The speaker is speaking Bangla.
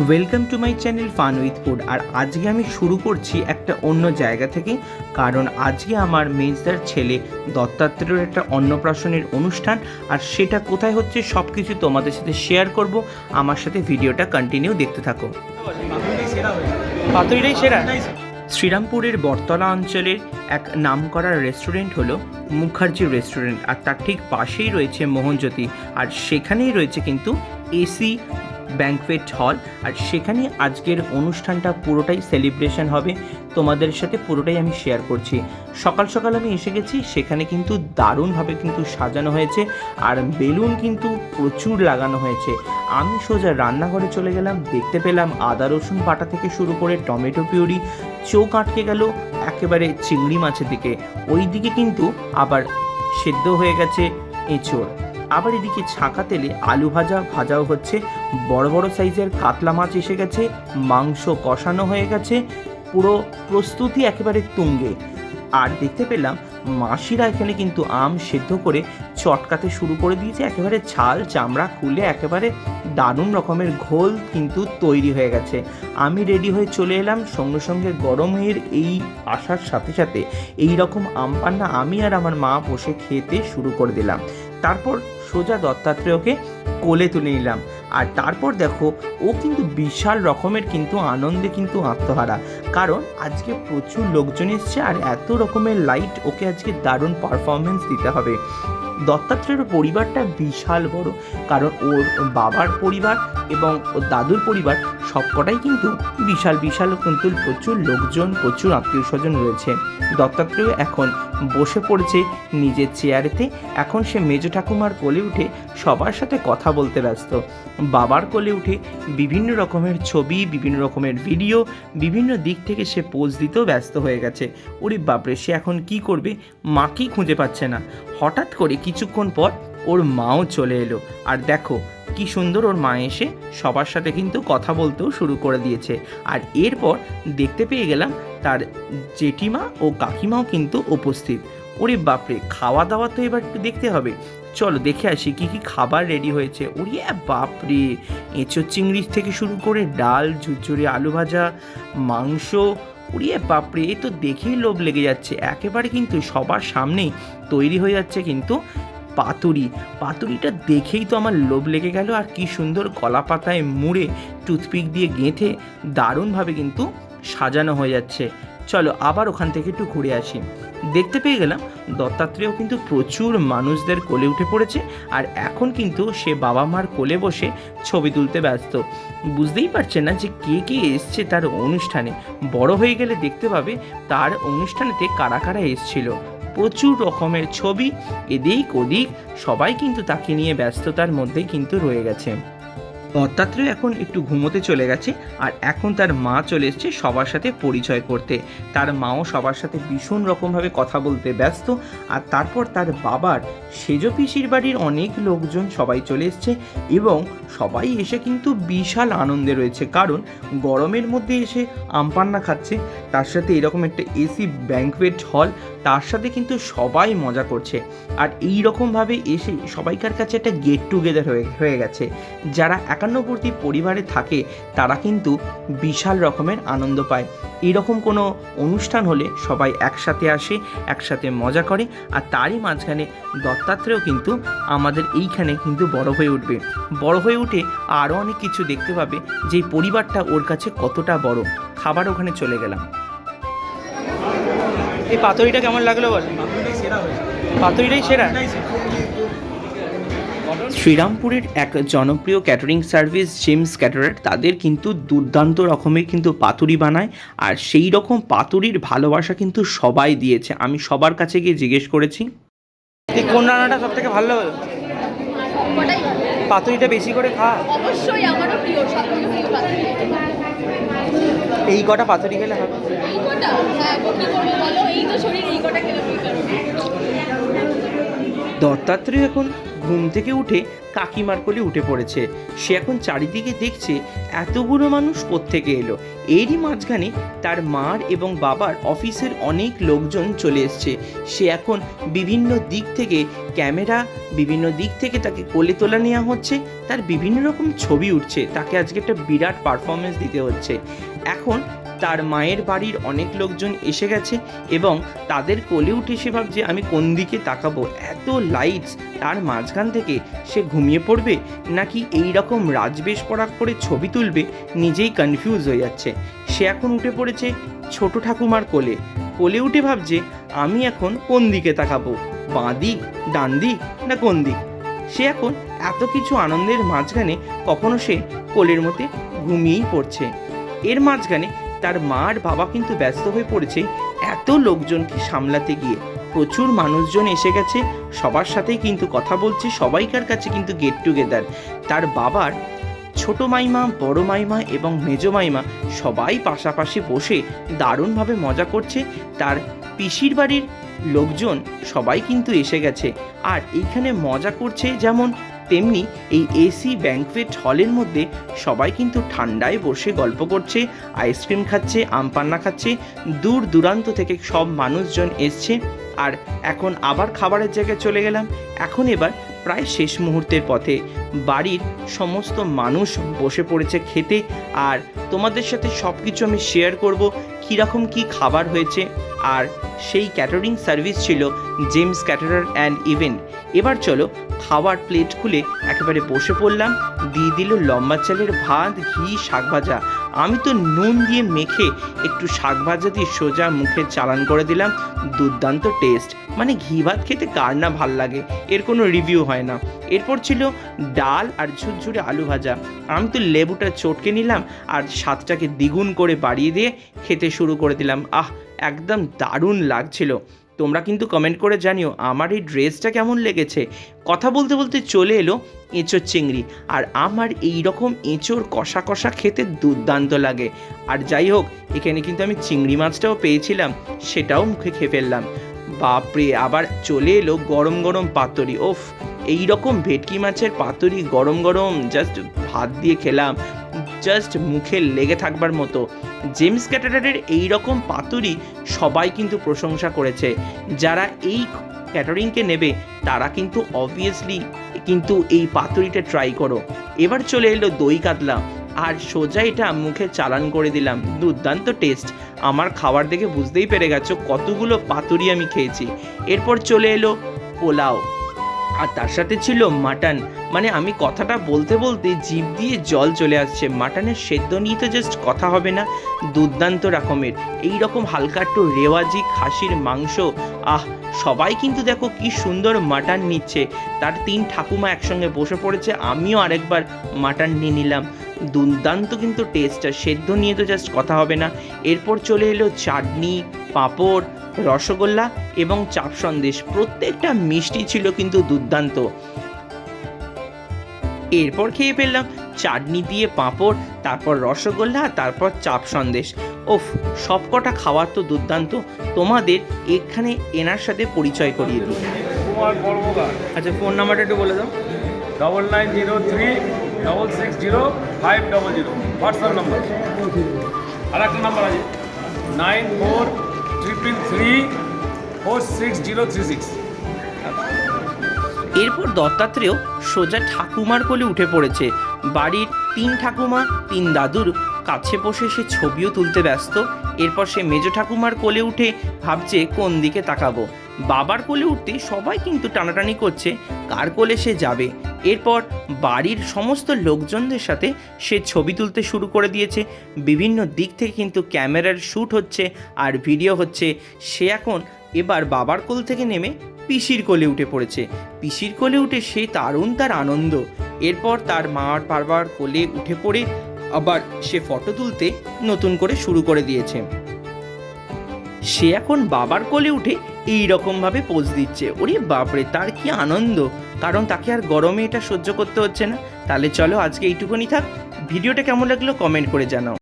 Welcome to my channel fun with food আর আজকে আমি শুরু করছি একটা অন্য জায়গা থেকে কারণ আজকে আমার মেজদার ছেলে দত্তাত্রেয়ের একটা অন্নপ্রাশনের অনুষ্ঠান আর সেটা কোথায় হচ্ছে সব কিছু তোমাদের সাথে শেয়ার করব। আমার সাথে ভিডিওটা কন্টিনিউ দেখতে থাকো। পাতুরিটাই সেরা। শ্রীরামপুরের বটতলা অঞ্চলের এক নামকরা রেস্টুরেন্ট হলো মুখার্জি রেস্টুরেন্ট আর তার ঠিক পাশেই রয়েছে মোহনজ্যোতি। আর সেখানেই রয়েছে কিন্তু এসি ব্যাংকোয়েট হল আর সেখানে আজকের অনুষ্ঠানটা পুরোটাই সেলিব্রেশন হবে। তোমাদের সাথে পুরোটাই আমি শেয়ার করছি। সকাল সকাল আমি এসে গেছি, সেখানে কিন্তু দারুণভাবে কিন্তু সাজানো হয়েছে আর বেলুন কিন্তু প্রচুর লাগানো হয়েছে। আমি সোজা রান্নাঘরে চলে গেলাম, দেখতে পেলাম আদা রসুন বাটা থেকে শুরু করে টমেটো পিউরি, চোখ আটকে গেল একেবারে চিংড়ি মাছের দিকে। ওই দিকে কিন্তু আবার সেদ্ধ হয়ে গেছে এঁচড়। আবার এদিকে ছাঁকা তেলে আলু ভাজা, ভাজাও হচ্ছে। বড় বড় সাইজের কাতলা মাছ এসে গেছে, মাংস কষানো হয়ে গেছে, পুরো প্রস্তুতি একেবারে তুঙ্গে। আর দেখতে পেলাম মাসিরা এখানে কিন্তু আম সেদ্ধ করে চটকাতে শুরু করে দিয়েছে, একেবারে ছাল, চামড়া, খুলে একেবারে দারুণ রকমের ঘোল কিন্তু তৈরি হয়ে গেছে। আমি রেডি হয়ে চলে এলাম, সঙ্গে সঙ্গে গরমের এই আসার সাথে সাথে এই রকম আম পান্না আমি আর আমার মা বসে খেতে শুরু করে দিলাম। তারপর সোজা দত্তাত্রেয়কে কোলে তুলে নিলাম। আর তারপর দেখো, ও কিন্তু বিশাল রকমের কিন্তু আনন্দে কিন্তু আত্মহারা। কারণ আজকে প্রচুর লোকজন এসছে আর এত রকমের লাইট ওকে আজকে দারুণ পারফরমেন্স দিতে হবে। দত্তাত্রেয়ের পরিবারটা বিশাল বড়। কারণ ওর বাবার পরিবার এবং ওর দাদুর পরিবার সবকটাই কিন্তু বিশাল বিশাল কিন্তু প্রচুর লোকজন, প্রচুর আত্মীয় স্বজন রয়েছে। দত্তাত্রেয় এখন বসে পড়েছে নিজের চেয়ারেতে। এখন সে মেজ ঠাকুমার কোলে উঠে সবার সাথে কথা বলতে ব্যস্ত। বাবার কোলে উঠে বিভিন্ন রকমের ছবি, বিভিন্ন রকমের ভিডিও, বিভিন্ন দিক থেকে সে পোজ দিতেও ব্যস্ত হয়ে গেছে। ওরে বাপরে, সে এখন কি করবে? মাকেই খুঁজে পাচ্ছে না? হঠাৎ করে কিছুক্ষণ পর ওর মাও চলে এলো। আর দেখো, কি সুন্দর ওর মা এসে সবার সাথে কিন্তু কথা বলতেও শুরু করে দিয়েছে। আর এরপর দেখতে পেয়ে গেলাম তার জেঠিমা ও কাকিমাও কিন্তু উপস্থিত। ওরে বাপরে খাওয়া দাওয়া তো এবার দেখতে হবে। চলো দেখে আসি কি কি খাবার রেডি হয়েছে। ওরে বাপরে এঁচোর চিংড়ি থেকে শুরু করে ডাল, ঝুরঝুরি আলু ভাজা, মাংস। উড়িয়ে বাপরে, এ তো দেখেই লোভ লেগে যাচ্ছে। একেবারে কিন্তু সবার সামনেই তৈরি হয়ে যাচ্ছে কিন্তু পাতুরি। পাতুরিটা দেখেই তো আমার লোভ লেগে গেল আর কি সুন্দর কলা পাতায় মুড়ে টুথপিক দিয়ে গেঁথে দারুণভাবে কিন্তু সাজানো হয়ে যাচ্ছে। চলো আবার ওখান থেকে একটু ঘুরে আসি। দেখতে পেয়ে গেলাম দত্তাত্রেয় কিন্তু প্রচুর মানুষদের কোলে উঠে পড়েছে আর এখন কিন্তু সে বাবা মার কোলে বসে ছবি তুলতে ব্যস্ত। বুঝতেই পারছে না যে কে কে এসছে তার অনুষ্ঠানে। বড় হয়ে গেলে দেখতে পাবে তার অনুষ্ঠানেতে কারা কারা এসছিল। প্রচুর রকমের ছবি এদিক ওদিক সবাই কিন্তু তাকে নিয়ে ব্যস্ততার মধ্যে কিন্তু রয়ে গেছে। দত্তাত্রেয় এখন একটু ঘুমোতে চলে গেছে আর এখন তার মা চলে এসছে সবার সাথে পরিচয় করতে। তার মাও সবার সাথে ভীষণ রকমভাবে কথা বলতে ব্যস্ত আর তারপর তার বাবার সেজ পিসির বাড়ির অনেক লোকজন সবাই চলে এসছে এবং সবাই এসে কিন্তু বিশাল আনন্দে রয়েছে। কারণ গরমের মধ্যে এসে আমপান্না খাচ্ছে, তার সাথে এরকম একটা এসি ব্যাঙ্কোয়েট হল, তার সাথে কিন্তু সবাই মজা করছে। আর এই রকমভাবে এসে সবাইকার কাছে একটা গেট টুগেদার হয়ে হয়ে গেছে। যারা একান্নবর্তী পরিবারে থাকে তারা কিন্তু বিশাল রকমের আনন্দ পায়। এরকম কোনো অনুষ্ঠান হলে সবাই একসাথে আসে একসাথে মজা করে আর তারই মাঝখানে দত্তাত্রেয় কিন্তু আমাদের এইখানে কিন্তু বড় হয়ে উঠবে। বড় হয়ে উঠে আরও অনেক কিছু দেখতে পাবে যে পরিবারটা ওর কাছে কতটা বড়। খাবার ওখানে চলে গেলাম। এই পাতুরিটা কেমন লাগল বল? পাতুরিটাই সেরা। শ্রীরামপুরের এক জনপ্রিয় ক্যাটারিং সার্ভিস জেমস ক্যাটারার তাদের কিন্তু দুর্দান্ত রকমের কিন্তু পাতুরি বানায় আর সেই রকম পাতুরির ভালোবাসা কিন্তু সবাই দিয়েছে। আমি সবার কাছে গিয়ে জিজ্ঞেস করেছি। কোন রান্নাটা সব থেকে ভালো পাতুরিটা বেশি করে খা। অবশ্যই আমারও প্রিয় এই কটা পাতুরি খেলে হবে? এই কটা? হ্যাঁ কি করব বলো? এই তো শরীর এই কটা খেলে দত্তাত্রেয় এখন? ঘুম থেকে উঠে কাকিমার কোলে উঠে পড়েছে। সে এখন চারিদিকে দেখছে এতগুলো মানুষ কোত্থেকে এলো। এরই মাঝখানে তার মার এবং বাবার অফিসের অনেক লোকজন চলে এসছে। সে এখন বিভিন্ন দিক থেকে ক্যামেরা, বিভিন্ন দিক থেকে তাকে কোলে তোলা নেওয়া হচ্ছে। তার বিভিন্ন রকম ছবি উঠছে। তাকে আজকে একটা বিরাট পারফরমেন্স দিতে হচ্ছে। এখন তার মায়ের বাড়ির অনেক লোকজন এসে গেছে এবং তাদের কোলে উঠে সে ভাবছে, আমি কোন দিকে তাকাবো? এত লাইটস তার মাঝখান থেকে সে ঘুমিয়ে পড়বে? নাকি এই রকম রাজবেশ পরাগ করে ছবি তুলবে? নিজেই কনফিউজ হয়ে যাচ্ছে। সে এখন উঠে পড়েছে ছোট ঠাকুমার কোলে। কোলে উঠে ভাবছে, আমি এখন কোন দিকে তাকাবো? বাঁ দিক, ডান দিক, না কোন দিক? সে এখন এত কিছু আনন্দের মাঝখানে কখনো সে কোলের মধ্যে ঘুমিয়েই পড়ছে। এর মাঝখানে তার মা আর বাবা কিন্তু ব্যস্ত হয়ে পড়েছে। এত লোকজনকে সামলাতে গিয়ে প্রচুর মানুষজন এসে গেছে। সবার সাথেই কিন্তু কথা বলছে। সবাইকার কাছে কিন্তু গেট টুগেদার তার বাবার ছোট মাইমা, বড় মাইমা এবং মেজ মাইমা সবাই পাশাপাশি বসে দারুণভাবে মজা করছে। তার পিসির বাড়ির লোকজন সবাই কিন্তু এসে গেছে। আর এইখানে মজা করছে যেমন তেমনি এই এসি ব্যাঙ্কোয়েট হলের মধ্যে সবাই কিন্তু ঠান্ডায় বসে গল্প করছে, আইসক্রিম খাচ্ছে আমপান্না খাচ্ছে, দূর দূরান্ত থেকে সব মানুষজন এসছে। আর এখন আবার খাবারের জায়গায় চলে গেলাম। এখন এবার প্রায় শেষ মুহূর্তের পথে। বাড়ির সমস্ত মানুষ বসে পড়েছে খেতে। আর তোমাদের সাথে সব কিছু আমি শেয়ার করব। কীরকম কী খাবার হয়েছে আর সেই ক্যাটারিং সার্ভিস ছিল জেমস ক্যাটারার অ্যান্ড ইভেন্ট এবার চলো খাবার প্লেট খুলে একেবারে বসে পড়লাম। দিয়ে দিল লম্বা চালের ভাত, ঘি, শাক ভাজা। আমি তো নুন দিয়ে মেখে একটু শাক ভাজা দিয়ে সোজা মুখে চালান করে দিলাম। দুর্দান্ত টেস্ট মানে ঘি ভাত খেতে কার না ভালো লাগে? এর কোনো রিভিউ হয় না। এরপর ছিল ডাল আর ঝুরঝুরে আলু ভাজা। আমি তো লেবুটা চটকে নিলাম আর স্বাদটাকে দ্বিগুণ করে বাড়িয়ে দিয়ে খেতে শুরু করে দিলাম। আহ, একদম দারুণ লাগছিল। তোমরা কিন্তু কমেন্ট করে জানিও আমার এই ড্রেসটা কেমন লেগেছে। কথা বলতে বলতে চলে এলো এঁচোর চিংড়ি। আর আমার এই রকম এঁচোর কষা কষা খেতে দুর্দান্ত লাগে। আর যাই হোক, এখানে কিন্তু আমি চিংড়ি মাছটাও পেয়েছিলাম, সেটাও মুখে খেয়ে ফেললাম। বাপরে, আবার চলে এলো গরম গরম পাতুরি। ওফ এই রকম ভেটকি মাছের পাতুরি গরম গরম জাস্ট ভাত দিয়ে খেলাম। জাস্ট মুখে লেগে থাকবার মতো। জেমস ক্যাটারারের এই রকম পাতুরি সবাই কিন্তু প্রশংসা করেছে। যারা এই ক্যাটারিংকে নেবে, তারা কিন্তু অবভিয়াসলি কিন্তু এই পাতুরিটা ট্রাই করো। এবার চলে এলো দই কাতলা। আর সোজা এটা মুখে চালান করে দিলাম। দুর্দান্ত টেস্ট আমার খাবার দেখে বুঝতেই পেরে গেছো কতগুলো পাতুরি আমি খেয়েছি। এরপর চলে এলো পোলাও। আর তার সাথে ছিল মাটন। মানে আমি কথাটা বলতে বলতে জিভ দিয়ে জল চলে আসছে। মাটনের সেদ্ধ নিয়ে তো জাস্ট কথা হবে না, দুর্দান্ত রকমের। এই রকম হালকা একটু রেওয়াজি খাসির মাংস, আহ, সবাই কিন্তু দেখো কি সুন্দর মাটন নিচ্ছে। তার তিন ঠাকুমা একসঙ্গে বসে পড়েছে, আমিও আরেকবার মাটন নিয়ে নিলাম। দুর্দান্ত কিন্তু টেস্টটা সেদ্ধ নিয়ে তো জাস্ট কথা হবে না। এরপর চলে এলো চাটনি, পাঁপড় রসগোল্লা এবং চাপ সন্দেশ। প্রত্যেকটা মিষ্টি ছিল কিন্তু দুর্দান্ত। এরপর খেয়ে ফেললাম চাটনি দিয়ে পাঁপড় তারপর রসগোল্লা তারপর চাপ সন্দেশ। ওফ সবকটা খাবার তো দুর্দান্ত। তোমাদের এখানে এনার সাথে পরিচয় করিয়ে দিই। কুমার কর্মকার। আচ্ছা ফোন নাম্বারটা একটু বলে দাও। Double nine zero three double six zero five double zero WhatsApp number আর একটা নাম্বার আছে। Nine four triple three four six zero three six এরপর দত্তাত্রেয় সোজা ঠাকুমার কোলে উঠে পড়েছে। বাড়ির তিন ঠাকুমা, তিন দাদুর কাছে বসে সে ছবিও তুলতে ব্যস্ত। এরপর সে মেজ ঠাকুমার কোলে উঠে ভাবছে, কোন দিকে তাকাবো? বাবার কোলে উঠতে সবাই কিন্তু টানাটানি করছে, কার কোলে সে যাবে? এরপর বাড়ির সমস্ত লোকজনদের সাথে সে ছবি তুলতে শুরু করে দিয়েছে। বিভিন্ন দিক থেকে কিন্তু ক্যামেরার শ্যুট হচ্ছে আর ভিডিও হচ্ছে। সে এখন এবার বাবার কোল থেকে নেমে পিসির কোলে উঠে পড়েছে। পিসির কোলে উঠে সে দারুণ তার আনন্দ। এরপর তার মার বারবার কোলে উঠে পড়ে আবার সে ফটো তুলতে নতুন করে শুরু করে দিয়েছে। সে এখন বাবার কোলে উঠে এই রকমভাবে পোজ দিচ্ছে। ওরে বাপরে, তার কি আনন্দ! কারণ তাকে আর গরমে এটা সহ্য করতে হচ্ছে না। তাহলে চলো আজকে এইটুকুনি থাক। ভিডিওটা কেমন লাগল কমেন্ট করে জানাও।